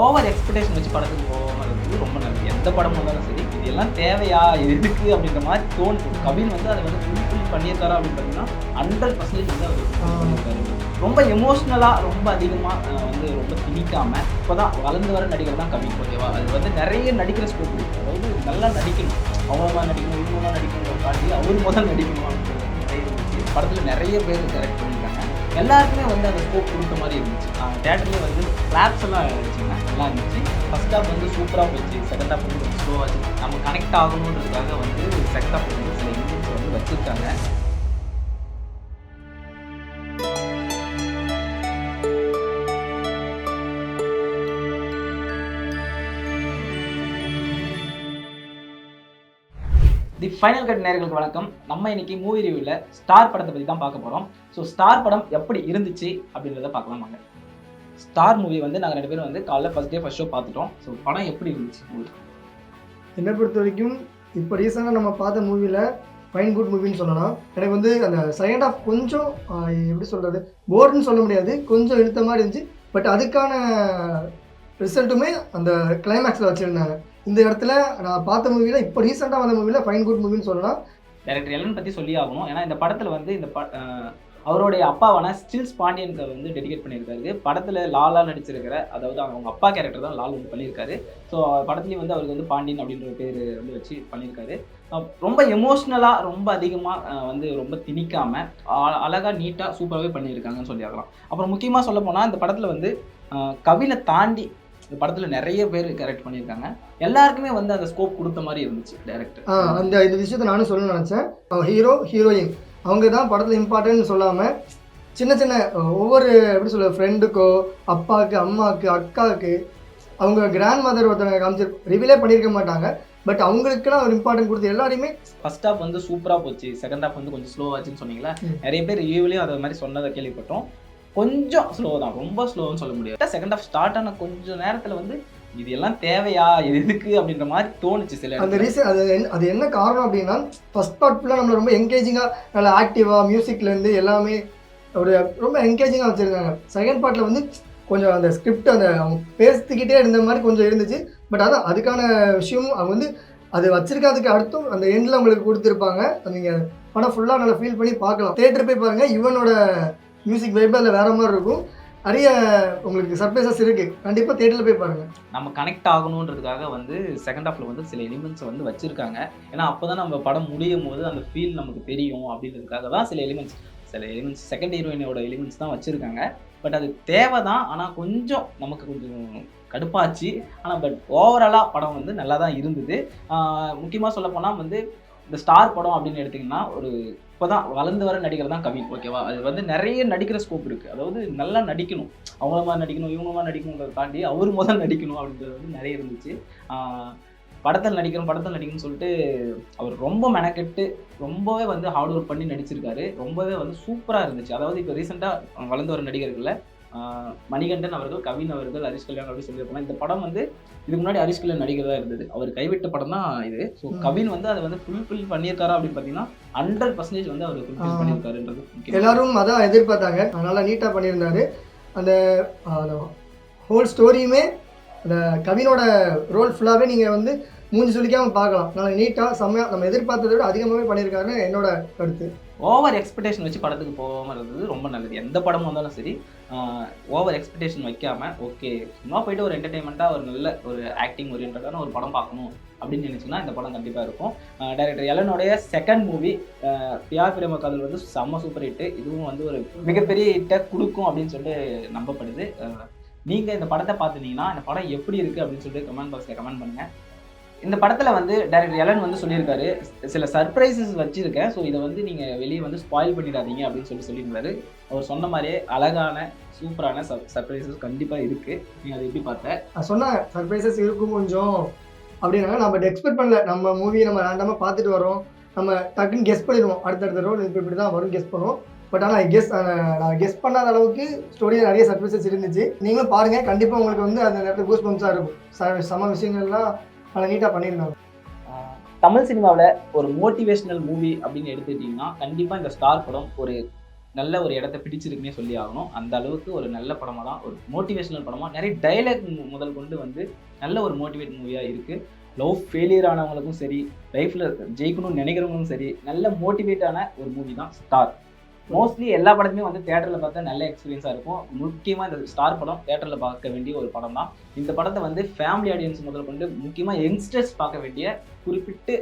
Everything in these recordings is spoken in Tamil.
ஓவர் எக்ஸ்பெக்டேஷன் வச்சு படத்துக்கு போகிறது ரொம்ப நல்லது. எந்த படமும் இருந்தாலும் சரி இது எல்லாம் தேவையா இது எதுக்கு அப்படின்ற மாதிரி தோணும் கவின் வந்து அதை வந்து ஃபுல்ஃபில் பண்ணியிருக்காரா அப்படின்னு பார்த்தீங்கன்னா ஹண்ட்ரட் பர்சன்டேஜ் வந்து அவர் பண்ணியிருக்காரு. ரொம்ப எமோஷ்னலாக ரொம்ப அதிகமாக வந்து ரொம்ப திணிக்காமல் இப்போ தான் வளர்ந்து வர நடிகர் தான் கவின் ஓகேவா? அது வந்து நிறைய நடிக்கிற ஸ்கோப் இருக்குது அதாவது நல்லா நடிக்கணும். அவ்வளோதான் நடிக்கணும் இவங்களா நடிக்கணும் காட்டி அவர் முதல் நடிக்கணும் அப்படின்றது நிறைய இருந்துச்சு படத்தில் நிறைய பேர் கரெக்ட் பண்ணியிருக்காங்க. எல்லாருக்குமே வந்து அந்த ஸ்கோப் கொடுத்த மாதிரி இருந்துச்சு. தேட்டர்லேயே வந்து கிளாப்ஸ் எல்லாம் இருந்துச்சுன்னா நல்லா இருந்துச்சு. ஃபர்ஸ்ட் ஹாஃப் வந்து சூப்பராக போச்சு. செகண்ட் ஹாஃப் வந்து ஸ்லோவாச்சு நம்ம கனெக்ட் ஆகணுன்றதுக்காக வந்து செகண்ட் ஹாஃப் வந்து சில இன்ஜின்ஸ் வந்து வச்சுருக்காங்க. தி ஃபைனல் கட் நேர்களுக்கு வணக்கம். நம்ம இன்னைக்கு மூவி ரிவ்யூவில் ஸ்டார் படத்தை பற்றி தான் பார்க்க போகிறோம் ஸோ ஸ்டார் படம் எப்படி இருந்துச்சு அப்படின்றத பார்க்கலாம் வாங்க. ஸ்டார் மூவி வந்து நாங்கள் ரெண்டு பேரும் வந்து காலைல ஃபஸ்ட் டே ஃபஸ்ட் ஷோ பார்த்துட்டோம். ஸோ படம் எப்படி இருந்துச்சு மூவி என்னை பொறுத்த வரைக்கும் இப்போ ரீசெண்டாக நம்ம பார்த்த மூவியில் ஃபைன் குட் மூவின்னு சொல்லலாம். எனக்கு வந்து அந்த செகண்ட் ஆஃப் கொஞ்சம் எப்படி சொல்கிறது போர்டுன்னு சொல்ல முடியாது. கொஞ்சம் இழுத்த மாதிரி இருந்துச்சு. பட் அதுக்கான ரிசல்ட்டுமே அந்த கிளைமேக்ஸில் வச்சுருந்தாங்க. இந்த இடத்துல நான் பார்த்த மூவியில் இப்போ ரீசெண்டாக வந்த மூவியில் ஃபைன் குட் மூவின்னு சொல்லலாம். டேரக்டர் எலன் பற்றி சொல்லி ஆகணும். ஏன்னா இந்த படத்தில் வந்து இந்த ப அவருடைய அப்பாவான ஸ்டில்ஸ் பாண்டியனுக்கு வந்து டெடிகேட் பண்ணியிருக்காரு. படத்தில் லாலா நடிச்சிருக்கிற அதாவது அவங்க அப்பா கேரக்டர் தான் லால் வந்து பண்ணியிருக்காரு. ஸோ படத்துலேயும் வந்து அவருக்கு வந்து பாண்டியன் அப்படின்ற ஒரு பேர் வந்து வச்சு பண்ணியிருக்காரு. ரொம்ப எமோஷ்னலாக ரொம்ப அதிகமாக வந்து ரொம்ப திணிக்காமல் அழகாக நீட்டாக சூப்பராகவே பண்ணியிருக்காங்கன்னு சொல்லி ஆகலாம். அப்புறம் முக்கியமாக சொல்ல போனால் இந்த படத்தில் வந்து கவினை தாண்டி இந்த படத்தில் நிறைய பேர் கரெக்ட் பண்ணியிருக்காங்க. எல்லாருக்குமே வந்து அந்த ஸ்கோப் கொடுத்த மாதிரி இருந்துச்சு டேரக்டர் அந்த இந்த விஷயத்தை நானும் சொல்லணும்னு நினச்சேன். ஹீரோ ஹீரோயின் அவங்க தான் படத்தில் இம்பார்ட்டன்ட்னு சொல்லாமல் சின்ன சின்ன ஒவ்வொரு எப்படி சொல்ல ஃப்ரெண்டுக்கோ அப்பாவுக்கு அம்மாவுக்கு அக்காவுக்கு அவங்க கிராண்ட் மதர் ஒருத்தவங்க காமிச்சு ரிவீலே பண்ணியிருக்க மாட்டாங்க. பட் அவங்களுக்குலாம் ஒரு இம்பார்ட்டன்ட் கொடுத்து எல்லாரையுமே ஃபர்ஸ்ட் ஹாஃப் வந்து சூப்பராக போச்சு. செகண்ட் ஹாஃப் வந்து கொஞ்சம் ஸ்லோவாச்சுன்னு சொன்னீங்களா. நிறைய பேர் ரிவ்யூலையும் அதை மாதிரி சொன்னதை கேள்விப்பட்டோம். கொஞ்சம் ஸ்லோ தான். ரொம்ப ஸ்லோன்னு சொல்ல முடியாது. செகண்ட் ஹாஃப் ஸ்டார்ட் ஆன கொஞ்சம் நேரத்தில் வந்து இது எல்லாம் தேவையா? இது எதுக்கு? அப்படின்ற மாதிரி தோணுச்சு சில அந்த. ரீசன் அது அது என்ன காரணம் அப்படின்னா ஃபர்ஸ்ட் பார்ட் ஃபுல்லாக நம்மளை ரொம்ப என்கேஜிங்காக நல்லா ஆக்டிவாக மியூசிக்லேருந்து எல்லாமே ஒரு ரொம்ப என்கேஜிங்காக வச்சுருக்காங்க செகண்ட் பார்ட்டில் வந்து கொஞ்சம் அந்த ஸ்கிரிப்ட் அந்த அவங்க பேசிக்கிட்டே இருந்த மாதிரி கொஞ்சம் இருந்துச்சு. பட் அதான் அதுக்கான விஷயமும் அவங்க வந்து அது வச்சிருக்கிறதுக்கு அடுத்தும் அந்த எண்டில் உங்களுக்கு கொடுத்துருப்பாங்க. நீங்கள் படம் ஃபுல்லாக நல்லா ஃபீல் பண்ணி பார்க்கலாம். தேட்டர் போய் பாருங்கள் இவனோட மியூசிக் வைப் அதில் மாதிரி இருக்கும். நிறைய உங்களுக்கு சர்ப்ரைசஸ் இருக்குது கண்டிப்பாக தேட்டரில் போய் பாருங்கள் நம்ம கனெக்ட் ஆகணுன்றதுக்காக வந்து செகண்ட் ஹாஃப்ல வந்து சில எலிமெண்ட்ஸ் வந்து வச்சுருக்காங்க. ஏன்னா அப்பதான் நம்ம படம் முடியும் போது அந்த ஃபீல் நமக்கு தெரியும் அப்படின்றதுக்காக தான் சில எலிமெண்ட்ஸ் சில எலிமெண்ட்ஸ் செகண்ட் ஹீரோயினோட எலிமெண்ட்ஸ் தான் வச்சுருக்காங்க. பட் அது தேவை தான் ஆனால் கொஞ்சம் நமக்கு கொஞ்சம் கடுப்பாச்சு. ஆனால் பட் ஓவராலாக படம் வந்து நல்லா தான் இருந்தது முக்கியமாக சொல்ல போனால் வந்து இந்த ஸ்டார் படம் அப்படின்னு எடுத்திங்கன்னா ஒரு இப்போதான் வளர்ந்து வர நடிகர் தான் கவின் ஓகேவா? அது வந்து நிறைய நடிக்கிற ஸ்கோப் இருக்குது அதாவது நல்லா நடிக்கணும். அவங்கள மாதிரி நடிக்கணும் இவங்க மாதிரி நடிக்கணுங்கிறத தாண்டி அவர் முதல் நடிக்கணும் அப்படின்றது வந்து நிறைய இருந்துச்சு. படத்தில் நடிக்கணும் படத்தில் நடிக்கணும்னு சொல்லிட்டு அவர் ரொம்ப மெனக்கெட்டு ரொம்பவே வந்து ஹார்ட் ஒர்க் பண்ணி நடிச்சிருக்காரு. ரொம்பவே வந்து சூப்பராக இருந்துச்சு. அதாவது இப்போ ரீசெண்டாக வளர்ந்து வர நடிகர்களில் மணிகண்டன் அவர்கள் கவின் அவர்கள் ஹரிஷ் கல்யாண் அப்படி சொல்லியிருப்பாங்க. இந்த படம் வந்து இதுக்கு முன்னாடி ஹரிஷ் கல்யாண் நடிகர் தான் இருந்தது. அவர் கைவிட்ட படம் தான் இது ஸோ. கவின் வந்து அதை வந்து ஃபுல்ஃபில் பண்ணியிருக்காரா அப்படின்னு பார்த்தீங்கன்னா ஹண்ட்ரட் பர்சன்டேஜ் வந்து அவர் ஃபுல்ஃபில். பண்ணியிருக்காருன்றது எல்லாரும் அதான் எதிர்பார்த்தாங்க. நல்லா நீட்டாக பண்ணியிருந்தாரு. அந்த ஹோல் ஸ்டோரியுமே அந்த கவினோட ரோல் ஃபுல்லாகவே நீங்கள் வந்து மூஞ்சி சொல்லிக்காம பார்க்கலாம். நல்லா நீட்டாக செம்மையாக நம்ம எதிர்பார்த்ததை விட அதிகமாகவே பண்ணியிருக்காருன்னு என்னோட கருத்து. ஓவர் எக்ஸ்பெக்டேஷன் வச்சு படத்துக்கு போகாமல் இருந்தது ரொம்ப நல்லது. எந்த படமும் வந்தாலும் சரி ஓவர் எக்ஸ்பெக்டேஷன் வைக்காமல் ஓகே சும்மா போயிட்டு ஒரு என்டர்டைன்மெண்ட்டாக ஒரு நல்ல ஒரு ஆக்டிங் ஓரியன்டான ஒரு படம் பார்க்கணும் அப்படின்னு நினச்சிங்கன்னா இந்த படம் கண்டிப்பாக இருக்கும். டைரக்டர் எலனுடைய செகண்ட் மூவி பியார் பிரேம காதல் வந்து செம்ம சூப்பர் ஹிட்டு இதுவும் வந்து ஒரு மிகப்பெரிய ஹிட்டை கொடுக்கும் அப்படின்னு சொல்லிட்டு நம்பப்படுது. நீங்கள் இந்த படத்தை பார்த்துட்டீங்கன்னா இந்த படம் எப்படி இருக்குது அப்படின்னு சொல்லிட்டு கமெண்ட் பாக்ஸில் கமெண்ட் பண்ணுங்கள் இந்த படத்தில் வந்து டைரக்டர் எலன் வந்து சொல்லியிருக்காரு. சில சர்ப்ரைசஸ் வச்சுருக்கேன். ஸோ இதை வந்து நீங்கள் வெளியே வந்து ஸ்பாயில் பண்ணிடாதீங்க அப்படின்னு சொல்லி சொல்லியிருந்தாரு. அவர் சொன்ன மாதிரியே அழகான சூப்பரான சர்ப்ரைசஸ் கண்டிப்பாக இருக்குது நீங்கள் அதை எப்படி பார்த்த? நான் சொன்னேன் சர்ப்ரைசஸ் இருக்கும் கொஞ்சம் அப்படின்னா நம்ம எக்ஸ்பெக்ட் பண்ணல. நம்ம மூவியை நம்ம ரேண்டமாக பார்த்துட்டு வரோம். நம்ம டக்குன்னு கெஸ் பண்ணிடுவோம். அடுத்தடுத்த ரோல் இப்போ இப்படி தான் வரும் கெஸ் பண்ணுவோம். பட் ஆனால் கெஸ் நான் கெஸ் பண்ணாத அளவுக்கு ஸ்டோரியில் நிறைய சர்ப்ரைசஸ் இருந்துச்சு. நீங்களும் பாருங்கள் கண்டிப்பாக உங்களுக்கு வந்து அந்த நேரத்தில் கூஸ் பம்ஸாக இருக்கும். ச- சம விஷயங்கள்லாம் நல்லா நீட்டாக பண்ணியிருந்தாங்க தமிழ் சினிமாவில் ஒரு மோட்டிவேஷ்னல் மூவி அப்படின்னு எடுத்துக்கிட்டிங்கன்னா கண்டிப்பாக இந்த ஸ்டார் படம் ஒரு நல்ல ஒரு இடத்த பிடிச்சிருக்குன்னே சொல்லி ஆகணும். அந்த அளவுக்கு ஒரு நல்ல படமாக தான் ஒரு மோட்டிவேஷனல் படமாக நிறைய டைலாக் முதல் கொண்டு வந்து நல்ல ஒரு மோட்டிவேட் மூவியாக இருக்குது லவ் ஃபெயிலியர் ஆனவங்களுக்கும் சரி லைஃப்பில் ஜெயிக்கணும்னு நினைக்கிறவங்களும் சரி நல்ல மோட்டிவேட்டான ஒரு மூவி தான் ஸ்டார் மோஸ்ட்லி எல்லா படத்துமே வந்து தேட்டரில் பார்த்தா நல்ல எக்ஸ்பீரியன்ஸாக இருக்கும். முக்கியமாக இந்த ஸ்டார் படம் தேட்டரில் பார்க்க வேண்டிய ஒரு படம் தான். இந்த படத்தை வந்து ஃபேமிலி ஆடியன்ஸ் முதல் கொண்டு முக்கியமாக யங்ஸ்டர்ஸ் பார்க்க வேண்டிய குறிப்பிட்டு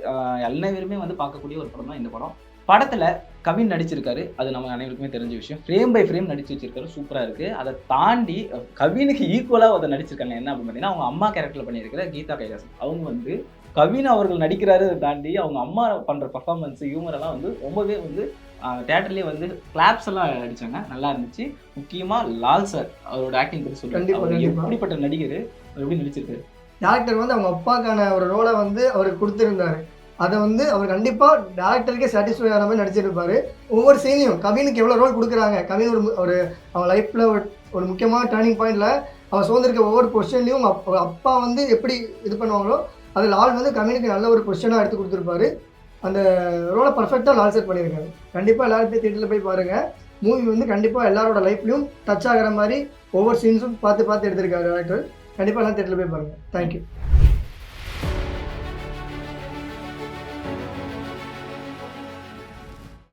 எல்லாருமே வந்து பார்க்கக்கூடிய ஒரு படம் தான் இந்த படம். படத்தில் கவின் நடிச்சிருக்காரு. அது நம்ம அனைவருக்குமே தெரிஞ்ச விஷயம். ஃப்ரேம் பை ஃப்ரேம் நடிச்சு வச்சிருக்காரு. சூப்பராக இருக்குது அதை தாண்டி கவினுக்கு ஈக்குவலாக அதை நடிச்சிருக்காங்க. என்ன அப்படின்னு பார்த்தீங்கன்னா அவங்க அம்மா கேரக்டர் பண்ணியிருக்கிற கீதா கைலாசன். அவங்க வந்து கவின் அவர்கள் நடிக்கிறாரு தாண்டி அவங்க அம்மா பண்ணுற பர்ஃபார்மன்ஸ் ஹியூமர் எல்லாம் வந்து ரொம்பவே வந்து தேட்டர்லேயே வந்து கிளாப்ஸ் எல்லாம் அடிச்சாங்க. நல்லா இருந்துச்சு. முக்கியமாக லால் சார் அவரோட ஆக்டிங் பற்றி சொல்லுங்க கண்டிப்பா, அவர் கண்டிப்பா. எப்படிப்பட்ட நடிகர் அவர் எப்படி நடிச்சிருக்காரு? டேரக்டர் வந்து அவங்க அப்பாக்கான ஒரு ரோலை வந்து அவருக்கு கொடுத்துருந்தாரு. அதை வந்து அவர் கண்டிப்பாக டேரக்டருக்கே சாட்டிஸ்ஃபை ஆகிற மாதிரி நடிச்சிருப்பாரு. ஒவ்வொரு சீனையும் கவினுக்கு எவ்வளோ ரோல் கொடுக்குறாங்க. கவின் ஒரு ஒரு அவன் லைஃப்பில் ஒரு ஒரு முக்கியமான டேர்னிங் பாயிண்டில் அவன் சுதந்திருக்க ஒவ்வொரு பொசிஷன்லையும் அப்பா வந்து எப்படி இது பண்ணுவாங்களோ அதில் ஆள் வந்து கவினுக்கு நல்ல ஒரு கொஸ்டனாக எடுத்து கொடுத்துருப்பாரு. அந்த ரோலை பர்ஃபெக்டாக லால் செட் பண்ணியிருக்காரு. கண்டிப்பாக எல்லாரும் போய் தேட்டரில் போய் பாருங்கள் மூவி வந்து கண்டிப்பாக எல்லாரோட லைஃப்லையும் டச் ஆகிற மாதிரி ஒவ்வொரு சீன்ஸும் பார்த்து பார்த்து எடுத்திருக்காரு டேரக்டர் கண்டிப்பாக எல்லாம் தேட்டரில் போய் பாருங்கள் தேங்க்யூ